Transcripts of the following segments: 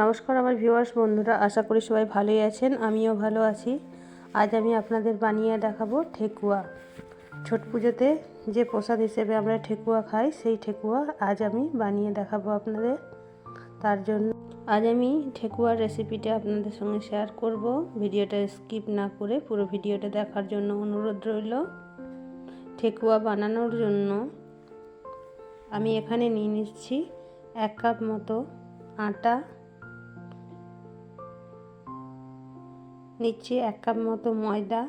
নমস্কার আমার ভিউয়ার্স বন্ধুরা, আশা করি সবাই ভালোই আছেন, আমিও ভালো আছি। আজ আমি আপনাদের বানিয়ে দেখাবো ঠেকুয়া। ছট পুজোতে যে প্রসাদ হিসেবে আমরা ঠেকুয়া খাই, সেই ঠেকুয়া আজ আমি বানিয়ে দেখাবো আপনাদের। তার জন্য আজ আমি ঠেকুয়ার রেসিপিটা আপনাদের সঙ্গে শেয়ার করব। ভিডিওটা স্কিপ না করে পুরো ভিডিওটা দেখার জন্য অনুরোধ রইল। ঠেকুয়া বানানোর জন্য আমি এখানে নিয়ে নিচ্ছি এক কাপ মতো আটা নিচ্ছি এক কাপ মতো ময়দা।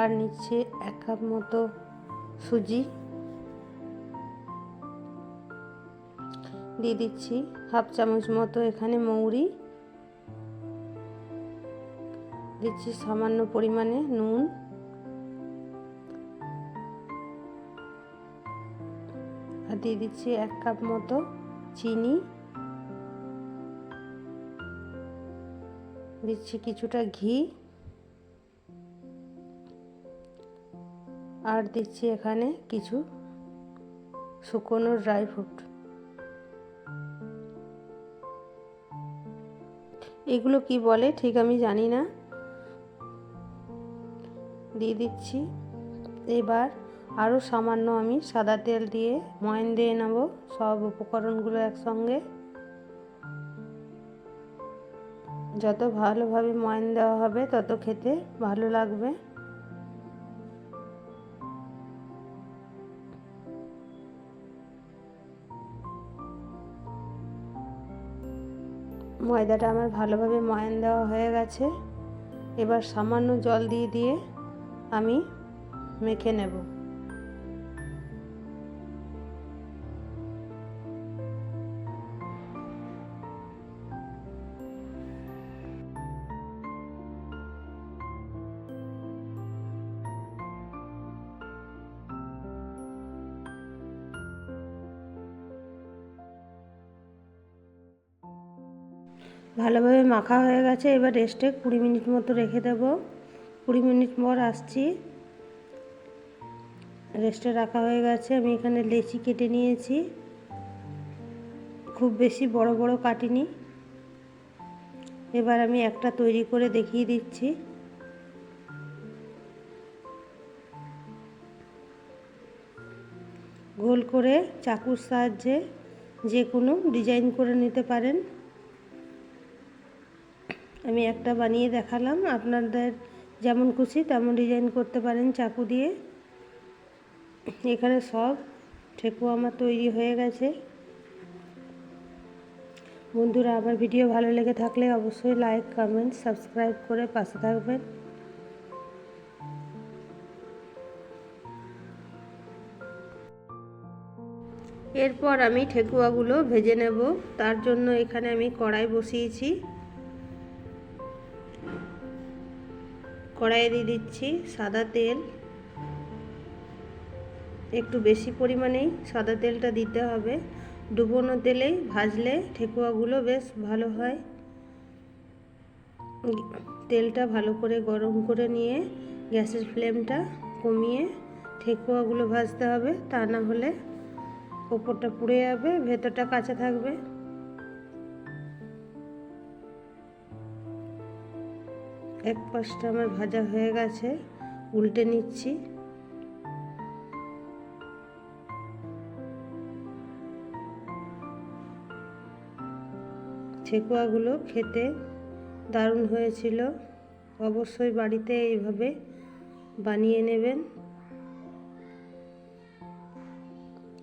আর নিচ্ছি এক কাপ মতো সুজি। দিয়ে দিচ্ছি হাফ চামচ মতো এখানে মৌরি। দিচ্ছি সামান্য পরিমাণে নুন। আর দিয়ে দিচ্ছি এক কাপ মতো চিনি। দিচ্ছি কিছুটা ঘি। আর দিচ্ছি এখানে কিছু শুকনো ড্রাই ফ্রুট এগুলো কি বলে ঠিক আমি জানি না। দিয়ে দিচ্ছি। এবার আরও সামান্য আমি সাদা তেল দিয়ে ময়ন দিয়ে নেব। সব উপকরণগুলো একসঙ্গে। যত ভালোভাবে ময়ন দেওয়া হবে, তত খেতে ভালো লাগবে। ময়দাটা আমার ভালোভাবে ময়ান দেওয়া হয়ে গেছে। এবার সামান্য জল দিয়ে দিয়ে আমি মেখে নেব। ভালোভাবে মাখা হয়ে গেছে, এবার রেস্টে কুড়ি মিনিট মতো রেখে দেব। কুড়ি মিনিট পর আসছি। রেস্টে রাখা হয়ে গেছে, আমি এখানে লেচি কেটে নিয়েছি। খুব বেশি বড় বড় কাটিনি। এবার আমি একটা তৈরি করে দেখিয়ে দিচ্ছি। গোল করে চাকুর সাহায্যে যে কোনো ডিজাইন করে নিতে পারেন। আমি একটা বানিয়ে দেখালাম। আপনাদের যেমন খুশি তেমন ডিজাইন করতে পারেন চাকু দিয়ে। এখানে সব ঠেকুয়া আমার তৈরি হয়ে গেছে। বন্ধুরা, আমার ভিডিও ভালো লেগে থাকলে অবশ্যই লাইক কমেন্ট সাবস্ক্রাইব করে পাশে থাকবেন। এরপর আমি ঠেকুয়াগুলো ভেজে নেব। তার জন্য এখানে আমি কড়াই বসিয়েছি। কড়াইয়ে দিয়ে দিচ্ছি সাদা তেল। একটু বেশি পরিমাণেই সাদা তেলটা দিতে হবে। ডুবোনো তেলেই ভাজলে ঠেকুয়াগুলো বেশ ভালো হয়। তেলটা ভালো করে গরম করে নিয়ে গ্যাসের ফ্লেমটা কমিয়ে ঠেকুয়াগুলো ভাজতে হবে। তা না হলে ওপরটা পুড়ে যাবে, ভেতরটা কাঁচা থাকবে। এক পাশটা আমার ভাজা হয়ে গেছে, উল্টে নিচ্ছি। ঠেকুয়াগুলো খেতে দারুণ হয়েছিল। অবশ্যই বাড়িতে এইভাবে বানিয়ে নেবেন।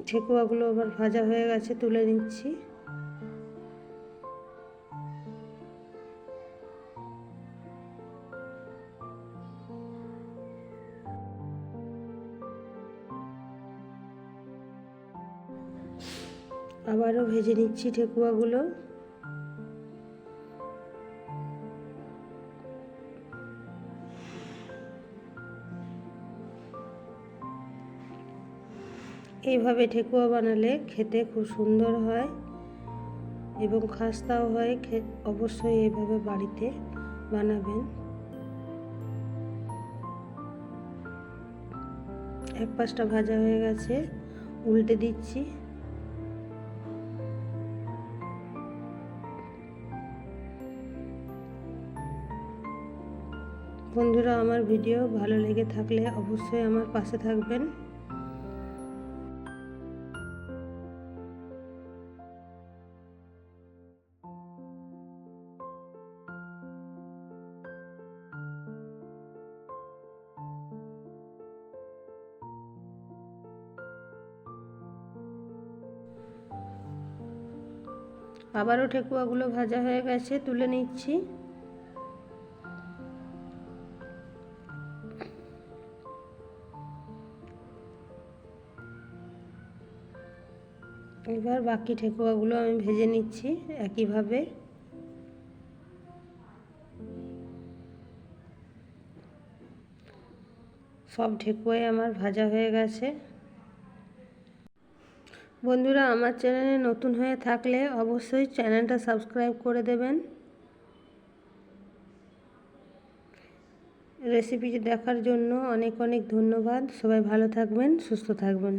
ঠেকুয়াগুলো আবার ভাজা হয়ে গেছে, তুলে নিচ্ছি। আবারও ভেজে নিচ্ছি ঠেকুয়াগুলো। এইভাবে ঠেকুয়া বানালে খেতে খুব সুন্দর হয় এবং খাস্তাও হয় অবশ্যই এইভাবে বাড়িতে বানাবেন। এক পাশটা ভাজা হয়ে গেছে, উল্টে দিচ্ছি। বন্ধুরা, আমার ভিডিও ভালো লেগে থাকলে অবশ্যই আমার পাশে থাকবেন। আবারও ঠেকুয়াগুলো ভাজা হয়ে গেছে, তুলে নিচ্ছি। এবার বাকি ঠেকুয়াগুলো আমি ভেজে নিচ্ছি একইভাবে। সব ঠেকুয়াই আমার ভাজা হয়ে গেছে। বন্ধুরা, আমার চ্যানেলে নতুন হয়ে থাকলে অবশ্যই চ্যানেলটা সাবস্ক্রাইব করে দেবেন। রেসিপিটি দেখার জন্য অনেক অনেক ধন্যবাদ। সবাই ভালো থাকবেন, সুস্থ থাকবেন।